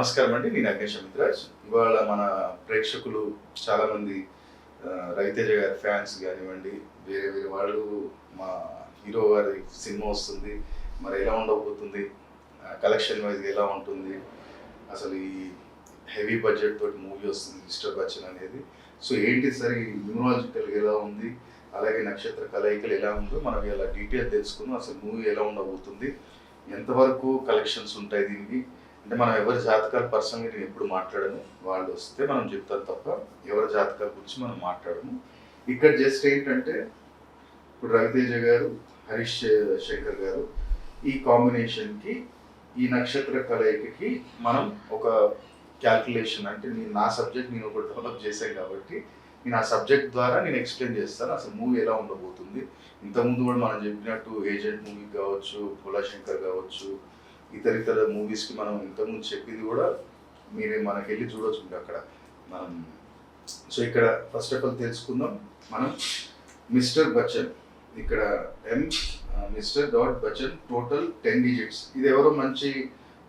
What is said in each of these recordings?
నమస్కారం అండి. నేను అగ్నేష్ మిత్రాజ్ ఇవాళ మన ప్రేక్షకులు చాలా మంది ఆ, రవితేజ గారి ఫ్యాన్స్ కానివ్వండి వేరే వేరే వాళ్ళు మా హీరో గారి సినిమా వస్తుంది మరి ఎలా ఉండబోతుంది కలెక్షన్ వైజ్ ఎలా ఉంటుంది అసలు ఈ హెవీ బడ్జెట్ తోటి మూవీ వస్తుంది మిస్టర్ బచ్చన్ అనేది. సో ఏంటి సార్ ఈ న్యూమరాజికల్ ఎలా ఉంది అలాగే నక్షత్ర కలయికలు ఎలా ఉందో మనం ఇలా డీటెయిల్ తెలుసుకుందాం అసలు మూవీ ఎలా ఉండబోతుంది ఎంతవరకు కలెక్షన్స్ ఉంటాయి దీనికి అంటే మనం ఎవరి జాతకాలు పర్సనల్గా నేను ఎప్పుడు మాట్లాడను వాళ్ళు వస్తే మనం చెప్తారు తప్ప ఎవరి జాతకాల గురించి మనం మాట్లాడము. ఇక్కడ జస్ట్ ఏంటంటే ఇప్పుడు రవితేజ గారు హరీష్ శంకర్ గారు ఈ కాంబినేషన్కి ఈ నక్షత్ర కలయికకి మనం ఒక క్యాల్కులేషన్ అంటే నేను నా సబ్జెక్ట్ నేను ఒకటి డెవలప్ చేశాను కాబట్టి నేను ఆ సబ్జెక్ట్ ద్వారా నేను ఎక్స్ప్లెయిన్ చేస్తాను అసలు మూవీ ఎలా ఉండబోతుంది. ఇంతకుముందు కూడా మనం చెప్పినట్టు ఏజెంట్ మూవీ కావచ్చు శంకర్ కావచ్చు ఇతర ఇతర మూవీస్కి మనం ఇంతకుముందు చెప్పింది కూడా మీరే మనకి వెళ్ళి చూడొచ్చు అక్కడ. మనం సో ఇక్కడ ఫస్ట్ ఆఫ్ ఆల్ తెలుసుకుందాం. మనం మిస్టర్ బచ్చన్ ఇక్కడ M mister dot Bachchan total ten digits ఇది ఎవరో మంచి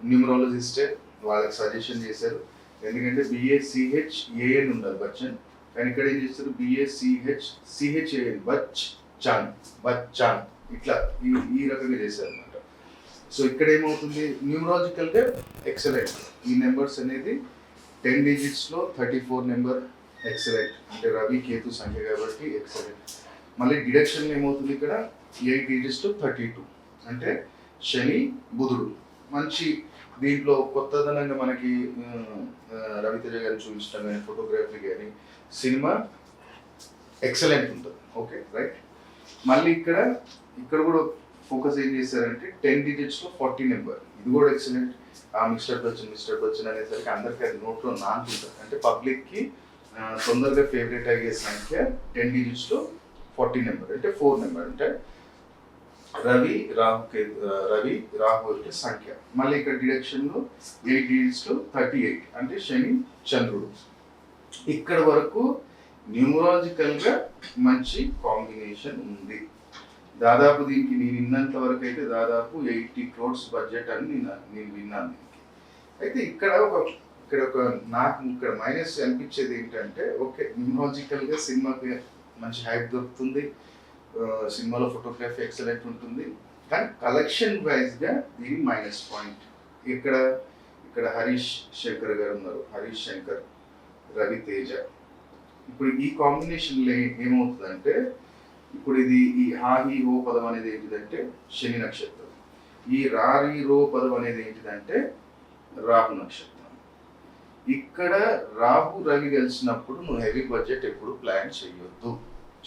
న్యూమరాలజిస్టే వాళ్ళకి సజెషన్ చేశారు. ఎందుకంటే బిఏసిహెచ్ ఏఎన్ ఉండాలి బచ్చన్. కానీ ఇక్కడ ఏం చేస్తారు? బిఏసిహెచ్ సిహెచ్ఏఎన్ బచ్ చాన్ బచ్చాన్ ఇట్లా ఈ ఈ రకంగా చేశారు. అనమాట సో ఇక్కడ ఏమవుతుంది న్యూమరాజికల్గా ఎక్సలెంట్ ఈ నెంబర్స్ అనేది టెన్ డిజిట్స్లో థర్టీ ఫోర్ నెంబర్ ఎక్సలెంట్ అంటే రవి కేతు సంఖ్య కాబట్టి ఎక్సలెంట్ మళ్ళీ డిడక్షన్ ఏమవుతుంది ఇక్కడ? Eight digits to thirty two అంటే శని బుధుడు. మంచి దీంట్లో కొత్తదనంగా మనకి రవితేజ గారిని చూపించడం కానీ ఫోటోగ్రఫీ కానీ సినిమా ఎక్సలెంట్ ఉంటుంది ఓకే రైట్ మళ్ళీ ఇక్కడ ఇక్కడ కూడా ఫోకస్ ఏం చేశారంటే టెన్ డిజిట్స్లో ఫార్టీ నెంబర్ ఇది కూడా ఎక్సలెంట్ ఆ మిస్టర్ బచ్చన్ మిస్టర్ బచ్చన్ అనేసరికి అందరికీ అది నోట్లో నానుకుంటుంది అంటే పబ్లిక్కి తొందరగా ఫేవరెట్ అయ్యే సంఖ్య టెన్ డిజిట్స్లో ఫార్టీ నెంబర్ అంటే ఫోర్ నెంబర్ అంటే రవి రాహు రవి రాహు అంటే సంఖ్య. మళ్ళీ ఇక్కడ డిడక్షన్లో ఎయిట్ డిజిట్స్లో థర్టీ ఎయిట్ అంటే శని చంద్రుడు. ఇక్కడ వరకు న్యూమరాజికల్గా మంచి కాంబినేషన్ ఉంది. దాదాపు దీనికి నేను విన్నంత వరకు అయితే దాదాపు ఎయిటీ క్రోడ్స్ బడ్జెట్ అని నేను నేను విన్నాను దీనికి. అయితే ఇక్కడ ఒక ఇక్కడ ఒక నాకు ఇక్కడ మైనస్ అనిపించేది ఏంటంటే ఓకే న్యూమరాజికల్గా సినిమాకి మంచి హైప్ దొరుకుతుంది సినిమాలో ఫోటోగ్రఫీ ఎక్సలెంట్ ఉంటుంది కానీ కలెక్షన్ వైజ్గా దీని మైనస్ పాయింట్. ఇక్కడ ఇక్కడ హరీష్ శంకర్ గారు ఉన్నారు హరీష్ శంకర్ రవితేజ. ఇప్పుడు ఈ కాంబినేషన్లో ఏమవుతుందంటే ఇప్పుడు ఇది ఈ హాహి హో పదం అనేది ఏంటిదంటే శని నక్షత్రం. ఈ రారి రో పదం అనేది ఏంటిదంటే రాహు నక్షత్రం. ఇక్కడ రాహు రవి కలిసినప్పుడు నువ్వు హెవీ బడ్జెట్ ఎప్పుడు ప్లాన్ చేయొద్దు.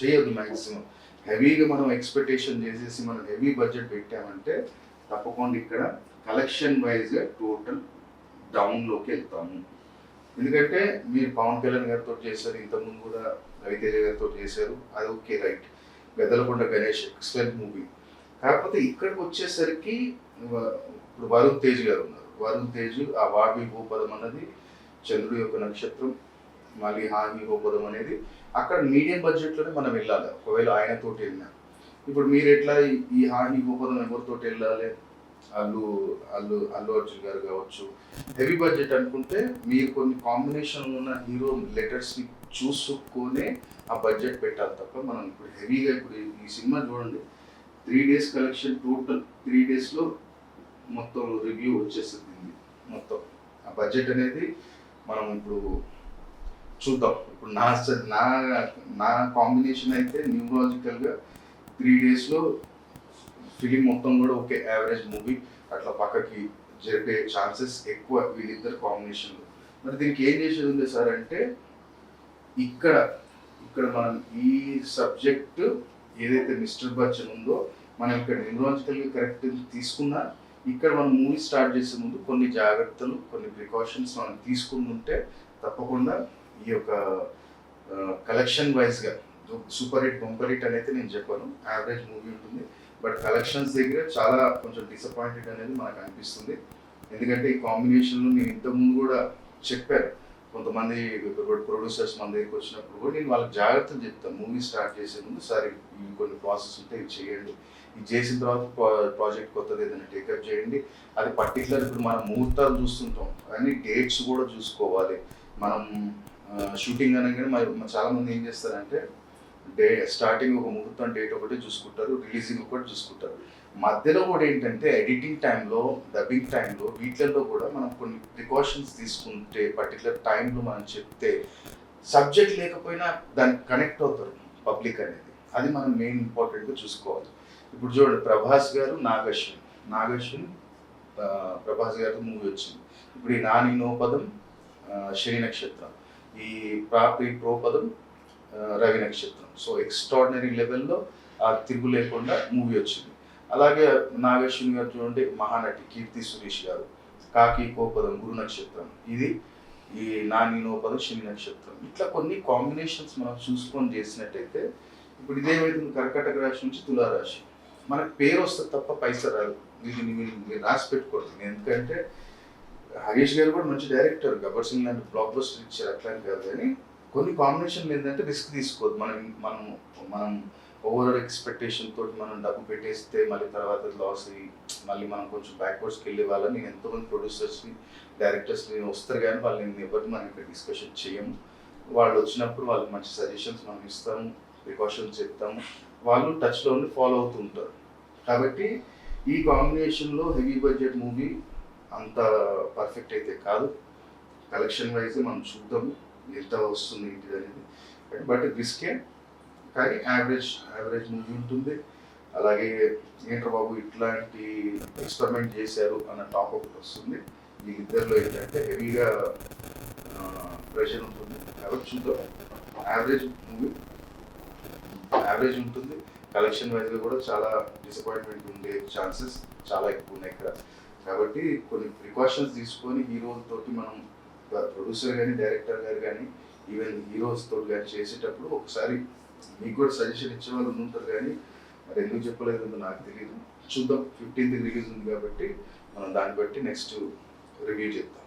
చేయొద్దు మ్యాక్సిమం హెవీగా మనం ఎక్స్పెక్టేషన్ చేసేసి మనం హెవీ బడ్జెట్ పెట్టామంటే తప్పకుండా ఇక్కడ కలెక్షన్ వైజ్గా టోటల్ డౌన్లోకి వెళ్తాము ఎందుకంటే మీరు పవన్ కళ్యాణ్ గారితో చేశారు ఇంతకుముందు కూడా రవితేజ గారితో చేశారు అది okay right Vedalakonda Ganesh excellent movie కాకపోతే ఇక్కడికి వచ్చేసరికి ఇప్పుడు వరుణ్ తేజ్ గారు ఉన్నారు. వరుణ్ తేజ్ ఆ వాగి భూపదం అన్నది చంద్రుడి యొక్క నక్షత్రం మళ్ళీ హాని భూపదం అనేది అక్కడ మీడియం బడ్జెట్లోనే మనం వెళ్ళాలి. ఒకవేళ ఆయనతోటి వెళ్ళినా. ఇప్పుడు మీరు ఎట్లా ఈ- ఈ హాని భూపదం ఎవరితో వెళ్ళాలి? అల్లు అల్లు అల్లు అర్జున్ గారు కావచ్చు. హెవీ బడ్జెట్ అనుకుంటే మీరు కొన్ని కాంబినేషన్ ఉన్న హీరో లెటర్స్ని చూసుకొనే ఆ బడ్జెట్ పెట్టాలి తప్ప మనం ఇప్పుడు హెవీగా ఇప్పుడు ఈ- సినిమా చూడండి. Three days collection total three డేస్లో మొత్తం రివ్యూ వచ్చేస్తుంది మొత్తం. ఆ బడ్జెట్ అనేది మనం ఇప్పుడు చూద్దాం. ఇప్పుడు నా నా నా కాంబినేషన్ అయితే న్యూమరాజికల్గా త్రీ డేస్లో ఫిలిం మొత్తం కూడా ఒకే యావరేజ్ మూవీ అట్లా పక్కకి జరిపే ఛాన్సెస్ ఎక్కువ వీళ్ళిద్దరు కాంబినేషన్లో మరి దీనికి ఏం చేసేది ఉంది సార్ అంటే ఇక్కడ ఇక్కడ మనం ఈ సబ్జెక్ట్ ఏదైతే మిస్టర్ బచ్చన్ ఉందో మనం ఇక్కడ న్యూరాలజికల్గా కరెక్ట్ తీసుకున్నా ఇక్కడ మనం మూవీ స్టార్ట్ చేసే ముందు కొన్ని జాగ్రత్తలు కొన్ని ప్రికాషన్స్ మనం తీసుకుని ఉంటే తప్పకుండా ఈ యొక్క కలెక్షన్ వైజ్గా సూపర్ హిట్ బొంపర్ హిట్ అనేది నేను చెప్పాను యావరేజ్ మూవీ ఉంటుంది. బట్ కలెక్షన్స్ దగ్గర చాలా కొంచెం డిసప్పాయింటెడ్ అనేది మనకు అనిపిస్తుంది. ఎందుకంటే ఈ కాంబినేషన్లో నేను ఇంతకుముందు కూడా చెప్పాను కొంతమంది ప్రొడ్యూసర్స్ మన దగ్గరికి వచ్చినప్పుడు కూడా నేను వాళ్ళకి జాగ్రత్తలు చెప్తాను. మూవీ స్టార్ట్ చేసే ముందు సరే ఇవి కొన్ని ప్రాసెస్ ఉంటే ఇవి చేయండి. ఇది చేసిన తర్వాత ప్రాజెక్ట్ కొత్తది ఏదైనా టేకప్ చేయండి. అది పర్టికులర్ ఇప్పుడు మనం ముహూర్తాలు చూస్తుంటాం. కానీ డేట్స్ కూడా చూసుకోవాలి. మనం షూటింగ్ అనగానే మరి చాలామంది ఏం చేస్తారంటే డే స్టార్టింగ్ ఒక ముహూర్తం డేట్ ఒకటి చూసుకుంటారు రిలీజింగ్ ఒకటి చూసుకుంటారు. మధ్యలో కూడా ఏంటంటే ఎడిటింగ్ టైంలో డబ్బింగ్ టైంలో వీటిల్లో కూడా మనం కొన్ని ప్రికాషన్స్ తీసుకుంటే పర్టికులర్ టైంలో మనం చెప్తే సబ్జెక్ట్ లేకపోయినా దానికి కనెక్ట్ అవుతారు పబ్లిక్ అనేది. అది మనం మెయిన్ ఇంపార్టెంట్గా చూసుకోవాలి. ఇప్పుడు చూడండి ప్రభాస్ గారు నాగశ్విన్. నాగశ్విన్ ప్రభాస్ గారి మూవీ వచ్చింది. ఇప్పుడు ఈ నాని నో పదం శని నక్షత్రం. ఈ ప్రాపి ప్రో పదం రవి నక్షత్రం. సో ఎక్స్ట్రాడినరీ లెవెల్లో ఆ తిరుగు లేకుండా మూవీ వచ్చింది. అలాగే నాగేశ్వరి గారు చూడండి మహానటి కీర్తి సురేష్ గారు. కాకి కోపదం గురు నక్షత్రం. ఇది ఈ నాని నోపదం శని నక్షత్రం. ఇట్లా కొన్ని కాంబినేషన్స్ మనం చూసుకొని చేసినట్టయితే ఇప్పుడు ఇదేమైతుంది కర్కటక రాశి నుంచి తులారాశి. మనకు పేరు వస్తే తప్ప పైసా రాదు. ఇది మీరు రాసి పెట్టుకోవద్దు ఎందుకంటే హరీష్ గారు కూడా మంచి డైరెక్టర్ గబ్బర్ సింగ్ లాంటి బ్లాక్ బస్టర్ ఇచ్చారు అట్లా కాదు. కానీ కొన్ని కాంబినేషన్లు ఏంటంటే రిస్క్ తీసుకోవద్దు. మనం మనం మనం ఓవరాల్ ఎక్స్పెక్టేషన్ తోటి మనం డబ్బు పెట్టేస్తే మళ్ళీ తర్వాత లాస్ అయ్యి మళ్ళీ మనం కొంచెం బ్యాక్వర్డ్స్కి వెళ్ళే వాళ్ళని నేను ఎంతోమంది ప్రొడ్యూసర్స్ని డైరెక్టర్స్ని వస్తారు కానీ వాళ్ళు నేను ఎవరిని మనం ఇక్కడ డిస్కషన్ చేయము. వాళ్ళు వచ్చినప్పుడు వాళ్ళకి మంచి సజెషన్స్ మనం ఇస్తాము ప్రికాషన్స్ చెప్తాము. వాళ్ళు టచ్లో ఉండి ఫాలో అవుతూ ఉంటారు. కాబట్టి ఈ కాంబినేషన్లో హెవీ బడ్జెట్ మూవీ అంత పర్ఫెక్ట్ అయితే కాదు. కలెక్షన్ వైజ్ మనం చూద్దాము ఎంత వస్తుంది ఏంటిది అనేది. బట్ రిస్కే కానీ యావరేజ్ యావరేజ్ మూవీ ఉంటుంది. అలాగే ఏంట్రా బాబు ఇట్లాంటి ఎక్స్పెరిమెంట్ చేశారు అన్న టాప్ ఒకటి వస్తుంది వీళ్ళిద్దరిలో ఏంటంటే హెవీగా ప్రెషర్ ఉంటుంది. కాబట్టి చూద్దాం యావరేజ్ మూవీ యావరేజ్ ఉంటుంది. కలెక్షన్ వైజ్గా కూడా చాలా డిసప్పాయింట్మెంట్ ఉండే ఛాన్సెస్ చాలా ఎక్కువ ఉన్నాయి ఇక్కడ. కాబట్టి కొన్ని ప్రికాషన్స్ తీసుకొని హీరోలతోటి మనం ప్రొడ్యూసర్ కానీ డైరెక్టర్ గారు కానీ ఈవెన్ హీరోస్ తోటి కానీ చేసేటప్పుడు ఒకసారి మీకు కూడా సజెషన్ ఇచ్చే వాళ్ళు ఉంటారు కానీ మరి ఎందుకు చెప్పలేదు నాకు తెలియదు చూద్దాం. ఫిఫ్టీన్త్ రిలీజ్ ఉంది కాబట్టి మనం దాన్ని బట్టి నెక్స్ట్ రివ్యూ చేద్దాం